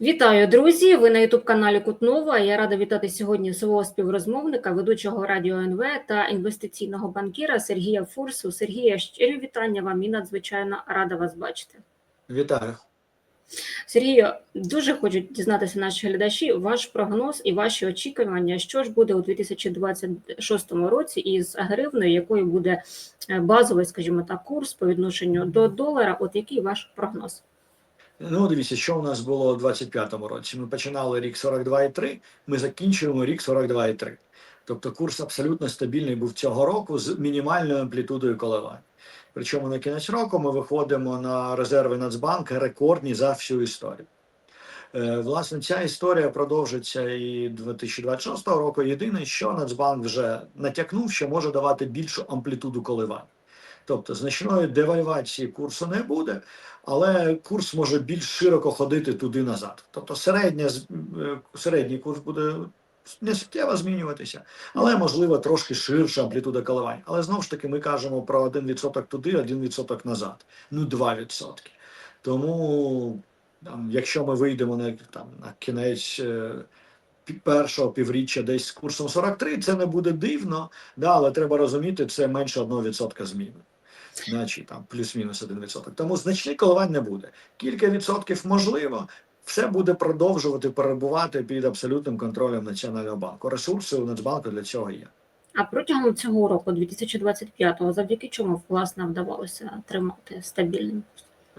Вітаю, друзі! Ви на ютуб-каналі Кутнова. Я рада вітати сьогодні свого співрозмовника, ведучого радіо НВ та інвестиційного банкіра Сергія Фурсу. Сергія, щирі вітання вам і надзвичайно рада вас бачити. Вітаю. Сергію, дуже хочуть дізнатися наші глядачі ваш прогноз і ваші очікування, що ж буде у 2026 році із гривною, якою буде е, базовий, скажімо так, курс по відношенню до долара. От який ваш прогноз? Ну, дивіться, що у нас було у 25-му році. Ми починали рік 42,3, ми закінчуємо рік 42,3. Тобто курс абсолютно стабільний був цього року з мінімальною амплітудою коливань. Причому на кінець року ми виходимо на резерви Нацбанка рекордні за всю історію. Е, Власне, ця історія продовжиться і 2026 року. Єдине, що Нацбанк вже натякнув, що може давати більшу амплітуду коливань. Тобто значної девальвації курсу не буде, але курс може більш широко ходити туди назад. Тобто середня, е, середній курс буде не суттєво змінюватися, але можливо трошки ширша амплітуда коливань. Але знову ж таки ми кажемо про 1% туди, 1% назад. Ну 2%. Тому там, якщо ми вийдемо на, там, на кінець. е, Першого півріччя десь з курсом 43, це не буде дивно, да, але треба розуміти, це менше 1% зміни значить там плюс-мінус 1%. Тому значних коливань не буде. Кілька відсотків можливо, все буде продовжувати перебувати під абсолютним контролем Національного банку. Ресурси у Нацбанку для цього є. А протягом цього року, 2025-го, завдяки чому власне вдавалося тримати стабільним?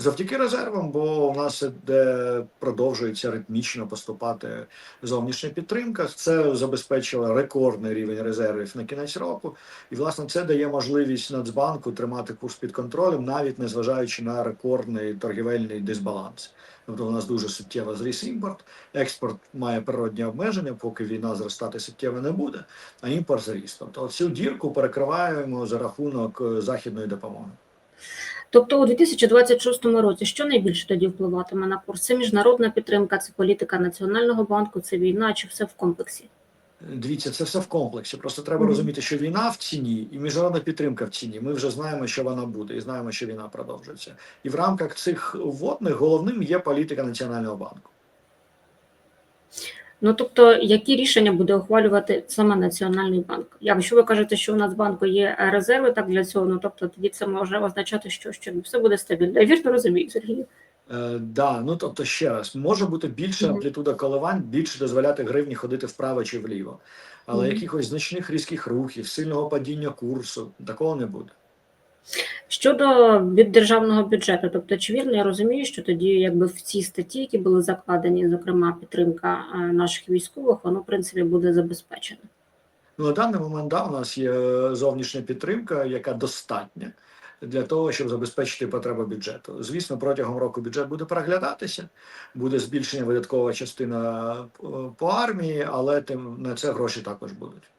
Завдяки резервам, бо у нас іде продовжується ритмічно поступати зовнішня підтримка. Це забезпечило рекордний рівень резервів на кінець року, і власне це дає можливість Нацбанку тримати курс під контролем, навіть незважаючи на рекордний торгівельний дисбаланс. Тобто у нас дуже суттєво зріс імпорт. Експорт має природні обмеження, поки війна зростати суттєво не буде, а імпорт зріс. Тобто цю дірку перекриваємо за рахунок е, західної допомоги. Тобто у 2026 році що найбільше тоді впливатиме на курс? Це міжнародна підтримка, це політика Національного банку, це війна чи все в комплексі? Дивіться, це все в комплексі. Просто треба Мгм. розуміти, що війна в ціні і міжнародна підтримка в ціні. Ми вже знаємо, що вона буде, і знаємо, що війна продовжується. І в рамках цих вводних головним є політика Національного банку. Ну тобто, які рішення буде ухвалювати саме Національний банк? Якщо ви кажете, що у Нацбанку є резерви так для цього, ну тобто тоді це може означати, що, що все буде стабільно. Я вірно розумію, Сергій. Е, да, ну тобто ще раз, може бути більша амплітуда коливань, більше дозволяти гривні ходити вправо чи вліво. Але Мгм. якихось значних різких рухів, сильного падіння курсу, такого не буде. Щодо від державного бюджету, тобто чи вірно я розумію, що тоді, якби в ці статті, які були закладені, зокрема підтримка е, наших військових, воно в принципі буде забезпечено. Ну, на даний момент да, у нас є зовнішня підтримка, яка достатня для того, щоб забезпечити потреби бюджету. Звісно, протягом року бюджет буде переглядатися, буде збільшення видаткова частина е, по армії, але тим на це гроші також будуть.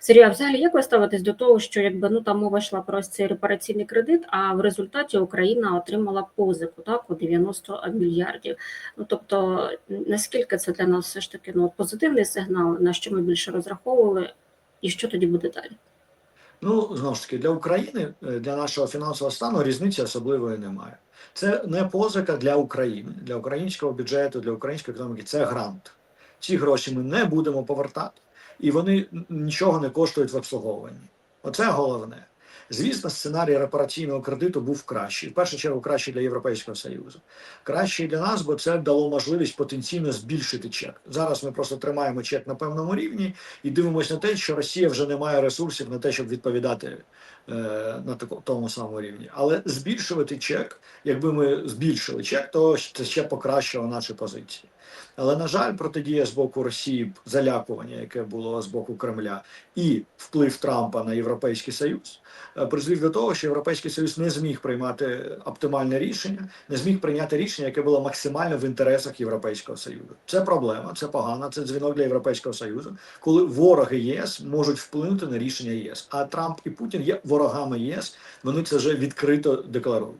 Сергій, а взагалі, як ви ставитесь до того, що якби ну там мова йшла про цей репараційний кредит, а в результаті Україна отримала позику так у 90 мільярдів. Ну тобто, наскільки це для нас все ж таки ну позитивний сигнал, на що ми більше розраховували, і що тоді буде далі? Ну знову ж таки, для України, е, для нашого фінансового стану різниці особливої немає. Це не позика для України, для українського бюджету, для української економіки. Це грант. Ці гроші ми не будемо повертати, і вони нічого не коштують в обслуговуванні. Оце головне. Звісно, сценарій репараційного кредиту був кращий. В першу чергу, кращий для Європейського Союзу. Кращий для нас, бо це дало можливість потенційно збільшити чек. Зараз ми просто тримаємо чек на певному рівні і дивимося на те, що Росія вже не має ресурсів на те, щоб відповідати е, на таку, тому самому рівні. Але збільшувати чек, якби ми збільшили чек, то це ще покращило наші позиції. Але на жаль, протидія з боку Росії, залякування, яке було з боку Кремля, і вплив Трампа на Європейський Союз призвів до того, що Європейський Союз не зміг приймати оптимальне рішення, не зміг прийняти рішення, яке було максимально в інтересах Європейського Союзу. Це проблема, це погано, це дзвінок для Європейського Союзу, коли вороги ЄС можуть вплинути на рішення ЄС. А Трамп і Путін є ворогами ЄС. Вони це вже відкрито декларують.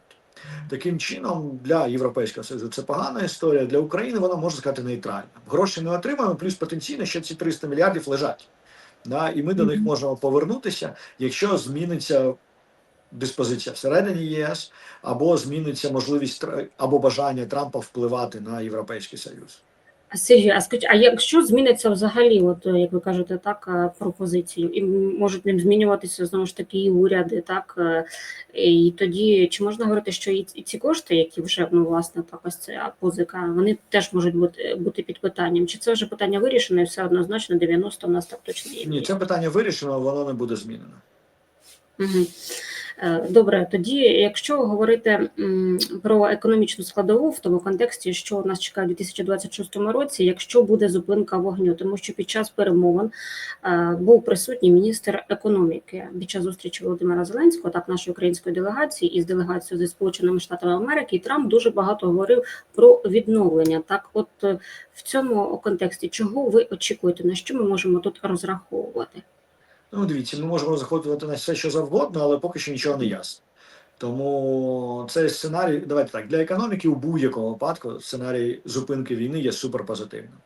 Таким чином, для Європейського Союзу це погана історія. Для України вона можна сказати нейтральна. Гроші не отримаємо, плюс потенційно ще ці 300 мільярдів лежать. Да, і ми до них можемо повернутися, якщо зміниться диспозиція всередині ЄС, або зміниться можливість або бажання Трампа впливати на Європейський Союз. Сергій, а скажіть, а якщо зміниться взагалі, от е, як ви кажете, так е, пропозицію, і можуть ним змінюватися знову ж таки і уряди, так е, і тоді чи можна говорити, що і ці- кошти, які вже ну власне так ось ця позика, вони теж можуть бути бути під питанням? Чи це вже питання вирішено і все однозначно 90 у нас так точно є? Ні, це питання вирішено, воно не буде змінено. Мгм. Е, Добре, тоді, якщо говорити про економічну складову в тому контексті, що нас чекає у 2026 році, якщо буде зупинка вогню, тому що під час перемовин е, був присутній міністр економіки під час зустрічі Володимира Зеленського, так нашої української делегації із делегацією зі Сполученими Штатами Америки, і Трамп дуже багато говорив про відновлення. Так, от в цьому контексті, чого ви очікуєте, на що ми можемо тут розраховувати? Ну, дивіться, ми можемо заходити на все, що завгодно, але поки що нічого не ясно. Тому цей сценарій, давайте так, для економіки у будь-якому випадку сценарій зупинки війни є суперпозитивним.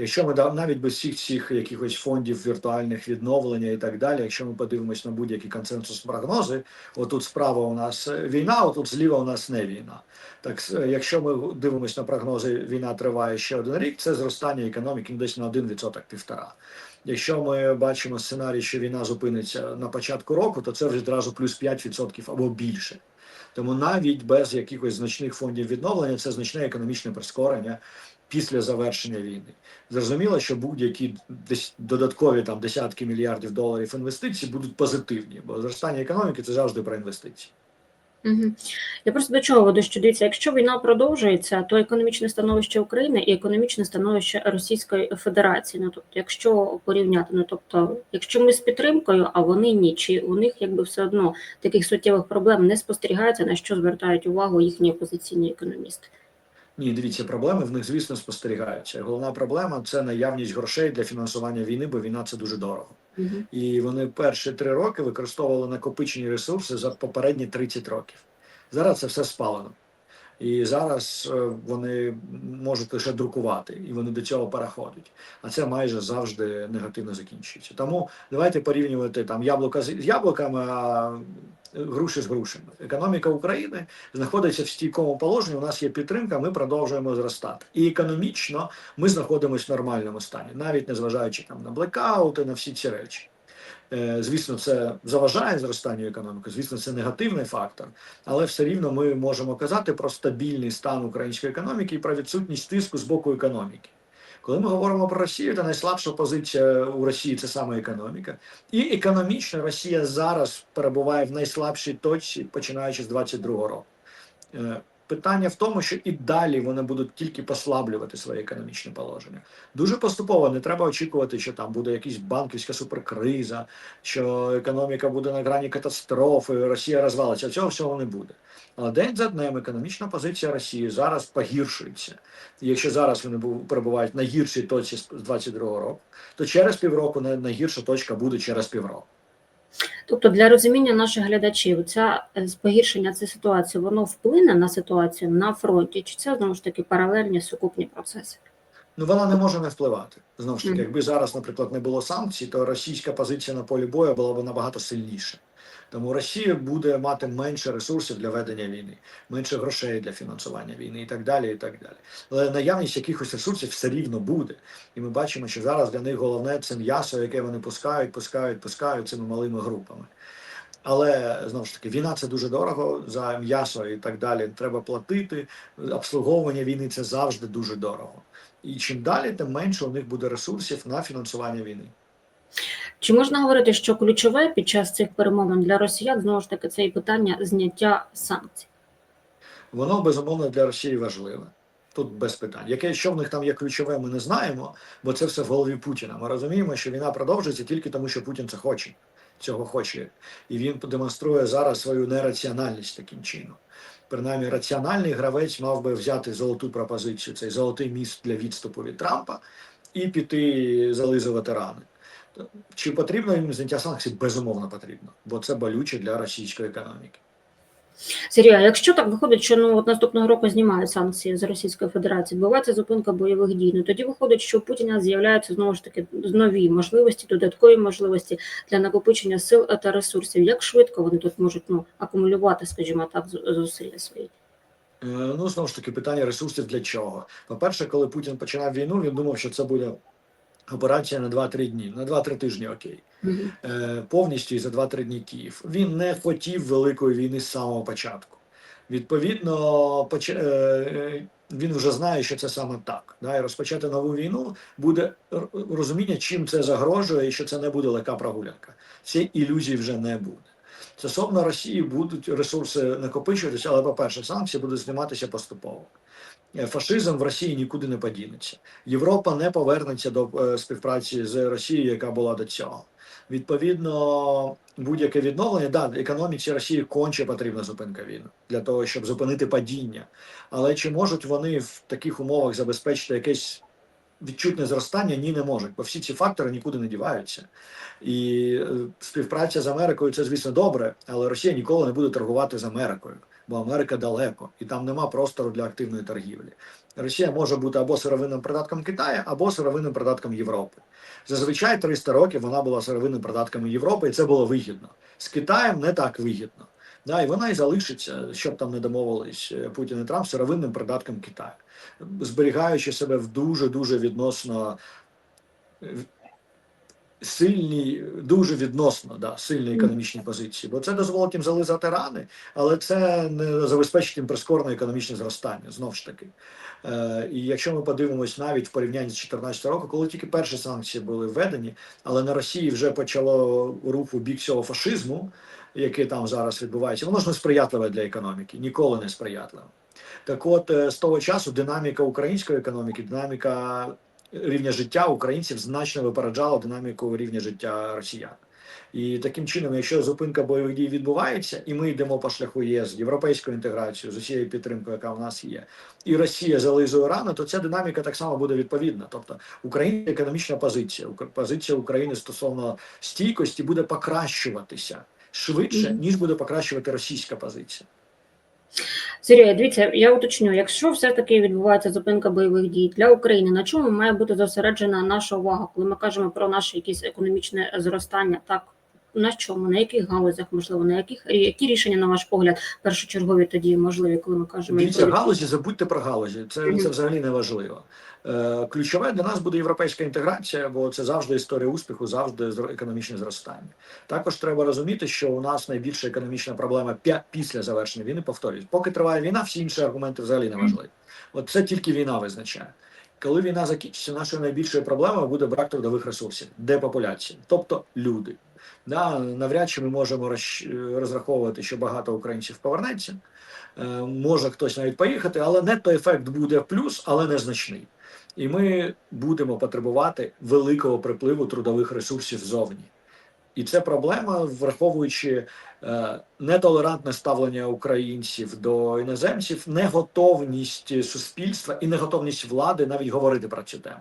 Якщо ми навіть без всіх цих якихось фондів віртуальних відновлення і так далі, якщо ми подивимось на будь-які консенсус прогнози, отут справа у нас е, війна, отут зліва у нас не війна. Так, е, якщо ми дивимось на прогнози, війна триває ще один рік, це зростання економіки десь на 1% півтора. Якщо ми бачимо сценарій, що війна зупиниться на початку року, то це вже одразу плюс 5% або більше. Тому навіть без якихось значних фондів відновлення це значне економічне прискорення після завершення війни. Зрозуміло, що будь-які додаткові там десятки мільярдів доларів інвестицій будуть позитивні, бо зростання економіки це завжди про інвестиції. Я просто до чого веду, що дивіться, якщо війна продовжується, то економічне становище України і економічне становище Російської Федерації. Ну тобто, якщо порівняти, ну тобто, якщо ми з підтримкою, а вони ні, чи у них якби все одно таких суттєвих проблем не спостерігається, на що звертають увагу їхні опозиційні економісти. Ні, дивіться, проблеми в них, звісно, спостерігаються. Головна проблема це наявність грошей для фінансування війни, бо війна це дуже дорого. Угу. І вони перші три роки використовували накопичені ресурси за попередні 30 років. Зараз це все спалено. І зараз е, вони можуть лише друкувати, і вони до цього переходять. А це майже завжди негативно закінчується. Тому давайте порівнювати там яблука з яблуками, а груші з грушами. Економіка України знаходиться в стійкому положенні. У нас є підтримка, ми продовжуємо зростати. І економічно ми знаходимося в нормальному стані, навіть незважаючи там на блекаути, на всі ці речі. Е, Звісно, це заважає зростанню економіки. Звісно, це негативний фактор, але все рівно ми можемо казати про стабільний стан української економіки і про відсутність тиску з боку економіки. Коли ми говоримо про Росію, то найслабша позиція у Росії це саме економіка. І економічно Росія зараз перебуває в найслабшій точці, починаючи з 22-го року. Питання в тому, що і далі вони будуть тільки послаблювати своє економічне положення. Дуже поступово не треба очікувати, що там буде якась банківська суперкриза, що економіка буде на грані катастрофи, Росія розвалиться. Цього всього не буде. Але день за днем економічна позиція Росії зараз погіршується. Якщо зараз вони перебувають на гіршій точці з 22-го року, то через півроку най- найгірша точка буде через півроку. Тобто, для розуміння наших глядачів, ця е, погіршення цієї ситуації, воно вплине на ситуацію на фронті, чи це знову ж таки паралельні сукупні процеси? Ну вона не може не впливати. Знову ж таки, якби зараз, наприклад, не було санкцій, то російська позиція на полі бою була б набагато сильніша. Тому Росія буде мати менше ресурсів для ведення війни, менше грошей для фінансування війни і так далі. і так далі. Але наявність якихось ресурсів все рівно буде. І ми бачимо, що зараз для них головне це м'ясо, яке вони пускають, пускають, пускають цими малими групами. Але знову ж таки, війна це дуже дорого за м'ясо і так далі. Треба платити. Обслуговування війни це завжди дуже дорого. І чим далі, тим менше у них буде ресурсів на фінансування війни. Чи можна говорити, що ключове під час цих перемовин для росіян знову ж таки це і питання зняття санкцій? Воно безумовно для Росії важливе. Тут без питань. Яке що в них там є ключове, ми не знаємо, бо це все в голові Путіна. Ми розуміємо, що війна продовжується тільки тому, що Путін це хоче, цього хоче, і він демонструє зараз свою нераціональність таким чином. Принаймні, раціональний гравець мав би взяти золоту пропозицію, цей золотий міст для відступу від Трампа, і піти зализувати рани. Чи потрібно їм зняття санкцій? Безумовно потрібно, бо це болюче для російської економіки. Сергій, а якщо так виходить, що ну от наступного року знімають санкції з Російської Федерації, відбувається зупинка бойових дій. Ну тоді виходить, що у Путіна з'являються знову ж таки нові можливості, додаткові можливості для накопичення сил та ресурсів. Як швидко вони тут можуть ну акумулювати, скажімо так, зусилля свої? Е, Ну, знову ж таки, питання ресурсів для чого? По-перше, коли Путін починав війну, він думав, що це буде операція на 2-3 дні, на 2-3 тижні, окей. Мгм. Е, Повністю і за 2-3 дні Київ. Він не хотів великої війни з самого початку. Відповідно, поч- е, е, він вже знає, що це саме так. Да? І розпочати нову війну буде розуміння, чим це загрожує, і що це не буде легка прогулянка. Цієї ілюзії вже не буде. Стосовно Росії будуть ресурси накопичуватися, але, по-перше, санкції будуть зніматися поступово. Е, Фашизм в Росії нікуди не подінеться. Європа не повернеться до е, співпраці з Росією, яка була до цього. Відповідно, будь-яке відновлення, да, економіці Росії конче потрібна зупинка війни для того, щоб зупинити падіння. Але чи можуть вони в таких умовах забезпечити якесь відчутне зростання? Ні, не можуть, бо всі ці фактори нікуди не діваються. І е, співпраця з Америкою це, звісно, добре, але Росія ніколи не буде торгувати з Америкою, бо Америка далеко, і там нема простору для активної торгівлі. Росія може бути або сировинним придатком Китаю, або сировинним придатком Європи. Зазвичай 300 років вона була сировинним придатком Європи, і це було вигідно. З Китаєм не так вигідно. Да, і вона і залишиться, щоб там не домовились е, Путін і Трамп, сировинним придатком Китаю, зберігаючи себе в дуже дуже відносно сильній, дуже відносно да, сильній економічній позиції, бо це дозволить їм зализати рани, але це не забезпечить їм прискорене економічне зростання знову ж таки. Е, і якщо ми подивимось навіть в порівнянні з 2014 року, коли тільки перші санкції були введені, але на Росії вже почало рух у бік цього фашизму, який там зараз відбувається, воно ж не сприятливе для економіки, ніколи не сприятливе. Так от е, з того часу динаміка української економіки, динаміка рівня життя українців значно випереджала динаміку рівня життя росіян. І таким чином, якщо зупинка бойових дій відбувається, і ми йдемо по шляху ЄС, європейською інтеграцією з усією підтримкою, яка в нас є, і Росія зализує рано, то ця динаміка так само буде відповідна. Тобто українська економічна позиція, позиція України стосовно стійкості буде покращуватися швидше, ніж буде покращувати російська позиція. Сергій, дивіться, я уточню, якщо все таки відбувається зупинка бойових дій для України, на чому має бути зосереджена наша увага, коли ми кажемо про наше якесь економічне зростання? Так на чому, на яких галузях, можливо, на яких які рішення, на ваш погляд, першочергові тоді можливі, коли ми кажемо Дивіться, галузі, забудьте про галузі. Це, це взагалі не важливо. Е, ключове для нас буде європейська інтеграція, бо це завжди історія успіху, завжди економічне зростання. Також треба розуміти, що у нас найбільша економічна проблема після завершення війни. Повторюсь, поки триває війна, всі інші аргументи взагалі не важливі. От це тільки війна визначає. Коли війна закінчиться, нашою найбільшою проблемою буде брак трудових ресурсів, депопуляція, тобто люди. Да, навряд чи ми можемо розраховувати, що багато українців повернеться. Е, може хтось навіть поїхати, але нетто ефект буде плюс, але незначний. І ми будемо потребувати великого припливу трудових ресурсів зовні. І це проблема, враховуючи е, нетолерантне ставлення українців до іноземців, неготовність суспільства і неготовність влади навіть говорити про цю тему.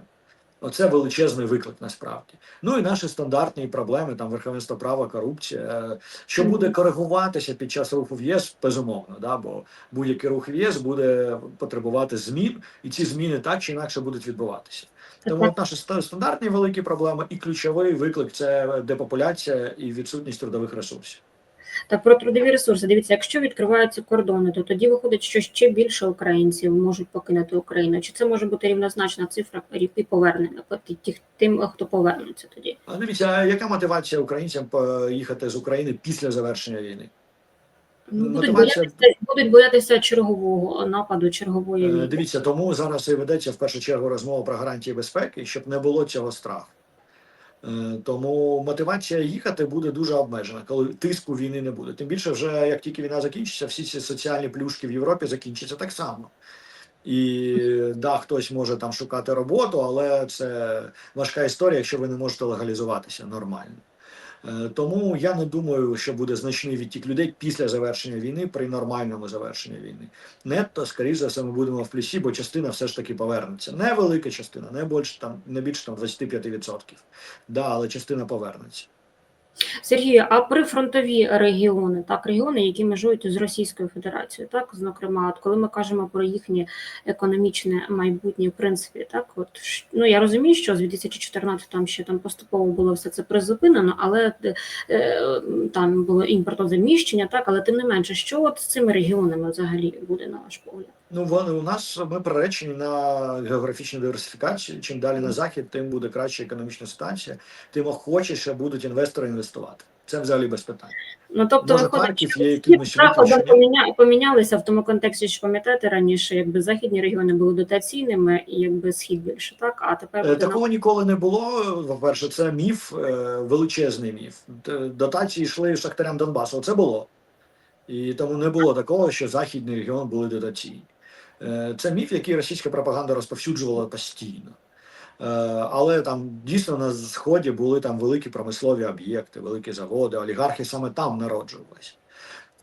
Оце величезний виклик насправді. Ну і наші стандартні проблеми, там верховенство права, корупція, е, що буде коригуватися під час руху в ЄС, безумовно, да, бо будь-який рух в ЄС буде потребувати змін, і ці зміни так чи інакше будуть відбуватися. Тому от наші стандартні великі проблеми і ключовий виклик це депопуляція і відсутність трудових ресурсів. Так, про трудові ресурси. Дивіться, якщо відкриваються кордони, то тоді виходить, що ще більше українців можуть покинути Україну. Чи це може бути рівнозначна цифра і повернення по тих тим, хто повернеться тоді? А дивіться, яка мотивація українцям поїхати з України після завершення війни? Ну, будуть, боятися, будуть боятися чергового нападу, чергової Е, війни. Дивіться, тому зараз і ведеться в першу чергу розмова про гарантії безпеки, щоб не було цього страху. Е, Тому мотивація їхати буде дуже обмежена, коли тиску війни не буде. Тим більше, вже як тільки війна закінчиться, всі ці соціальні плюшки в Європі закінчаться так само. І да, хтось може там шукати роботу, але це важка історія, якщо ви не можете легалізуватися нормально. Е, Тому я не думаю, що буде значний відтік людей після завершення війни при нормальному завершенні війни. Нетто, скоріше за все, ми будемо в плюсі, бо частина все ж таки повернеться. Не велика частина, не більше там, не більше там 25%. Да, але частина повернеться. Сергію, а прифронтові регіони, так, регіони, які межують з Російською Федерацією, так, зокрема, от коли ми кажемо про їхнє економічне майбутнє, в принципі, так, от ну я розумію, що з 2014 там ще там поступово було все це призупинено, але е, там було імпортозаміщення, так, але тим не менше, що от з цими регіонами взагалі буде на ваш погляд? Ну, вони у нас ми приречені на географічну диверсифікацію. Чим далі на захід, тим буде краща економічна ситуація, тим охочіше будуть інвестори інвестувати. Це взагалі без питань. Ну, тобто, Може, виходить, є заходи поміня... помінялися в тому контексті, що пам'ятаєте раніше, якби західні регіони були дотаційними і якби схід більше, так? А тепер Е, Такого ніколи не було. По-перше, це міф, е, величезний міф. Дотації йшли шахтарям Донбасу. Це було. І тому не було такого, що західний регіон були дотаційні. Е, Це міф, який російська пропаганда розповсюджувала постійно. Е, Але там дійсно на сході були там великі промислові об'єкти, великі заводи, олігархи саме там народжувалися.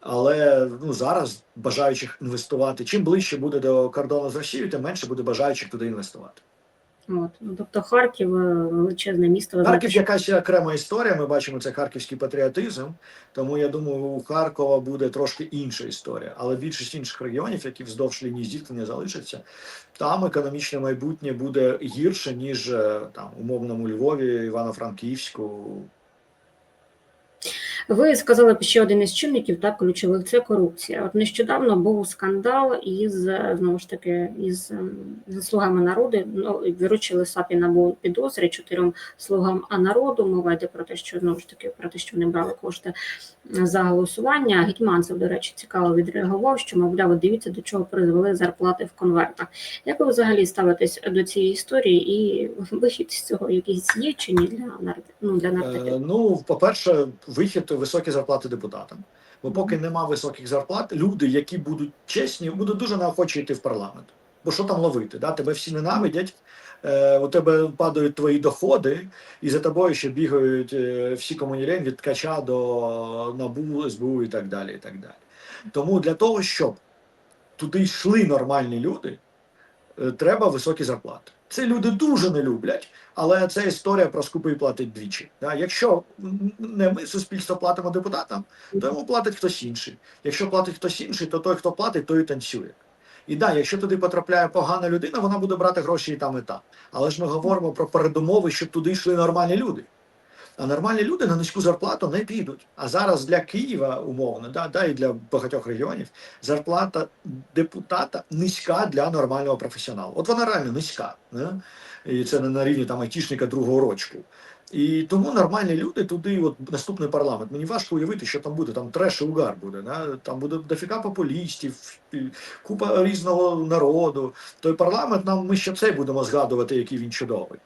Але ну зараз бажаючих інвестувати, чим ближче буде до кордону з Росією, тим менше буде бажаючих туди інвестувати. От. Ну, тобто Харків е, величезне місто. Харків що- якась окрема історія. Ми бачимо це харківський патріотизм. Тому я думаю, у Харкова буде трошки інша історія. Але більшість інших регіонів, які вздовж лінії зіткнення залишаться, там економічне майбутнє буде гірше ніж е, там умовному Львові, Івано-Франківську. Ви сказали ще один із чинників, так, ключових це корупція. От нещодавно був скандал із знову ж таки із ем, слугами народу. Ну виручили САПі на підозри чотирьом слугам а народу. Мова йде про те, що знову ж таки про те, що вони брали кошти за голосування. Гетьманцев, до речі, цікаво відреагував, що мовляв, дивіться до чого призвели зарплати в конвертах. Як ви взагалі ставитесь до цієї історії і вихід з цього якийсь є чи ні для нар- ну, для? Е, Ну, по-перше, вихід високі зарплати депутатам. Бо поки нема високих зарплат, люди, які будуть чесні, будуть дуже неохоче йти в парламент. Бо що там ловити? Да? Тебе всі ненавидять, у тебе падають твої доходи, і за тобою ще бігають е, всі комунілень від ткача до НАБУ, СБУ і так далі. І так далі. Тому для того, щоб туди йшли нормальні люди, е, треба високі зарплати. Це люди дуже не люблять, але це історія про скупий платить двічі. Якщо не ми суспільство платимо депутатам, то йому платить хтось інший. Якщо платить хтось інший, то той, хто платить, той і танцює. І да, якщо туди потрапляє погана людина, вона буде брати гроші і там, і там. Але ж ми говоримо про передумови, щоб туди йшли нормальні люди. А нормальні люди на низьку зарплату не підуть. А зараз для Києва умовно, да, да, і для багатьох регіонів зарплата депутата низька для нормального професіоналу. От вона реально низька. Не? І це не на рівні там айтішника другого рочку. І тому нормальні люди туди, от наступний парламент. Мені важко уявити, що там буде. Там треш і угар буде. Да? Там буде дофіга популістів, купа різного народу. Той парламент нам ми ще це будемо згадувати, який він чудовий.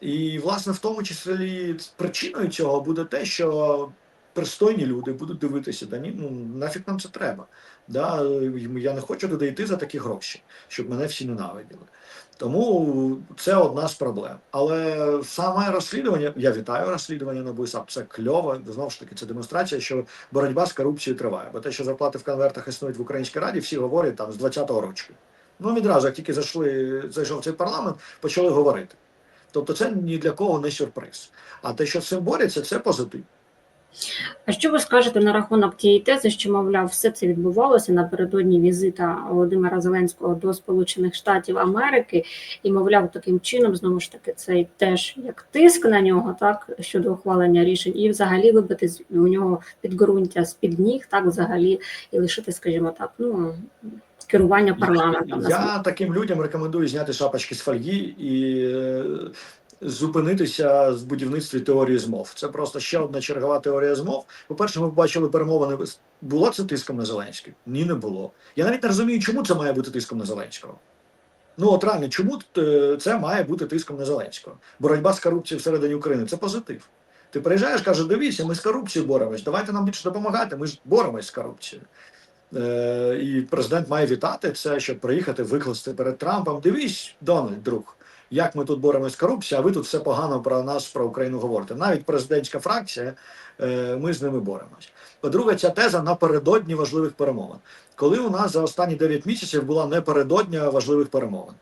І, власне, в тому числі причиною цього буде те, що пристойні люди будуть дивитися, да ні, ну нафіг нам це треба. Да? Я не хочу туди йти за такі гроші, щоб мене всі ненавиділи. Тому це одна з проблем. Але саме розслідування, я вітаю розслідування НАБУ САП, це кльово. Знову ж таки, це демонстрація, що боротьба з корупцією триває. Бо те, що зарплати в конвертах існують в Українській Раді, всі говорять там з 20-го року. Ну відразу, як тільки зайшли, зайшов цей парламент, почали говорити. Тобто це ні для кого не сюрприз. А те, що з цим борються, це позитив. А що ви скажете на рахунок тієї тези, що мовляв, все це відбувалося напередодні візита Володимира Зеленського до Сполучених Штатів Америки, і мовляв, таким чином знову ж таки цей теж як тиск на нього, так щодо ухвалення рішень, і взагалі вибити у нього підґрунтя з під ніг, так взагалі і лишити, скажімо так, ну керування парламентом. Я таким людям рекомендую зняти шапочки з фольги і е, зупинитися з будівництві теорії змов. Це просто ще одна чергова теорія змов. По-перше, ми бачили перемовини. Було це тиском на Зеленський? Ні, не було. Я навіть не розумію, чому це має бути тиском на Зеленського. Ну от реально, чому е, це має бути тиском на Зеленського? Боротьба з корупцією всередині України це позитив. Ти приїжджаєш, кажеш, дивіться, ми з корупцією боремось, давайте нам більше допомагати, ми ж боремось з корупцією. Е, і президент має вітати це, щоб приїхати викласти перед Трампом. Дивись, Дональд, друг, як ми тут боремось з корупцією, а ви тут все погано про нас, про Україну говорите. Навіть президентська фракція, е, ми з ними боремось. По-друге, ця теза напередодні важливих перемовин. Коли у нас за останні 9 місяців була непередодня важливих перемовин.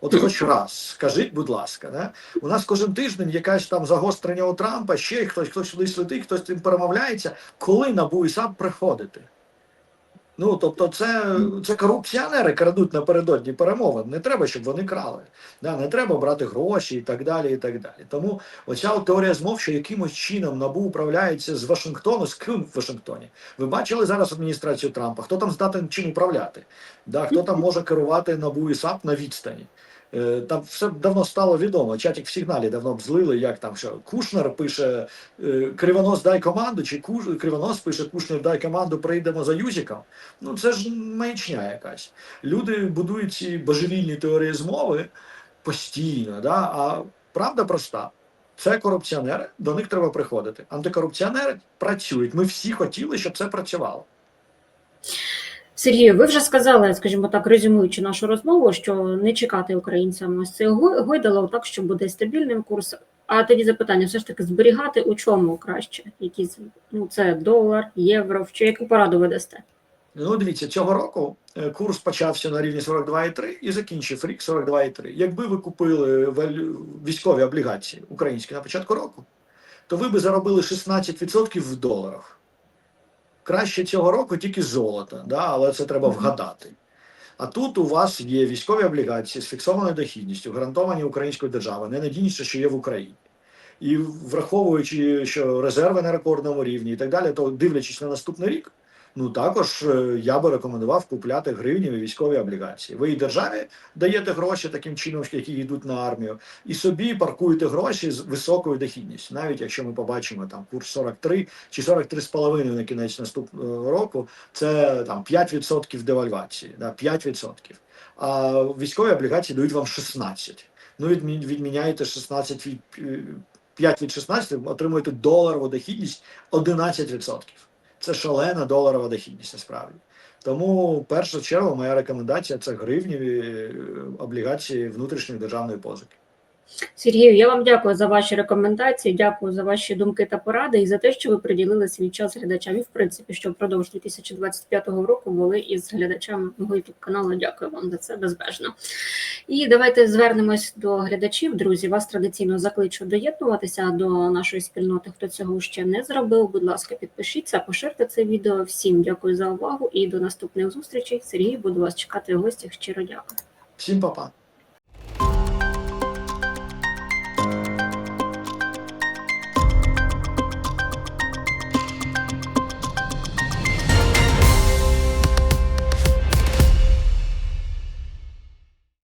От хоч раз, скажіть, будь ласка, да? у нас кожен тиждень якась там загострення у Трампа, ще хтось, хтось кудись летить, хтось цим перемовляється. Коли НАБУ і САП приходити? Ну, тобто, це, це корупціонери крадуть напередодні перемовин. Не треба, щоб вони крали. Да, не треба брати гроші і так далі. і так далі. Тому оця теорія змов, що якимось чином НАБУ управляється з Вашингтону, з ким в Вашингтоні. Ви бачили зараз адміністрацію Трампа? Хто там здатен чим управляти? Да, хто там може керувати НАБУ і САП на відстані? Е, Там все давно стало відомо. Чатик в сигналі давно б злили, як там що Кушнер пише е, Кривонос дай команду, чи Куш, Кривонос пише Кушнер дай команду, прийдемо за Юзіком. Ну це ж маячня якась. Люди будують ці божевільні теорії змови постійно, да? а правда проста. Це корупціонери, до них треба приходити. Антикорупціонери працюють. Ми всі хотіли, щоб це працювало. Сергію, ви вже сказали, скажімо так, резюмуючи нашу розмову, що не чекати українцям ось цих гой- гойдалов, так що буде стабільним курс. А тоді запитання: все ж таки зберігати у чому краще? Якісь ну це долар, євро, чи яку пораду ви дасте? Ну, дивіться, цього року е, курс почався на рівні 42,3 і закінчив рік 42,3. Якби ви купили військові облігації українські на початку року, то ви би заробили 16% в доларах. Краще цього року тільки золото, да? але це треба вгадати. А тут у вас є військові облігації з фіксованою дохідністю, гарантовані українською державою, найнадійніше, що є в Україні. І враховуючи, що резерви на рекордному рівні і так далі, то дивлячись на наступний рік, ну також е, я би рекомендував купляти гривневі військові облігації. Ви і державі даєте гроші таким чином, які йдуть на армію, і собі паркуєте гроші з високою дохідністю. Навіть якщо ми побачимо там курс 43 чи 43,5 на кінець наступного року, це там 5% девальвації, да, 5%. А військові облігації дають вам 16. Ну, відмі- відміняєте 16 від е, 5 від 16, отримуєте доларову дохідність 11%. Це шалена доларова дохідність насправді. Тому, в першу чергу, моя рекомендація це гривневі е, облігації внутрішньої державної позики. Сергію, я вам дякую за ваші рекомендації, дякую за ваші думки та поради і за те, що ви приділили свій час глядачам. І в принципі, що впродовж 2025 року були із глядачами мого youtube каналу. Дякую вам за це безбежно. І давайте звернемось до глядачів. Друзі, вас традиційно закличу доєднуватися до нашої спільноти. Хто цього ще не зробив, будь ласка, підпишіться, поширте це відео. Всім дякую за увагу і до наступних зустрічей. Сергій, буду вас чекати в гостях. Щиро дякую. Всім па-па!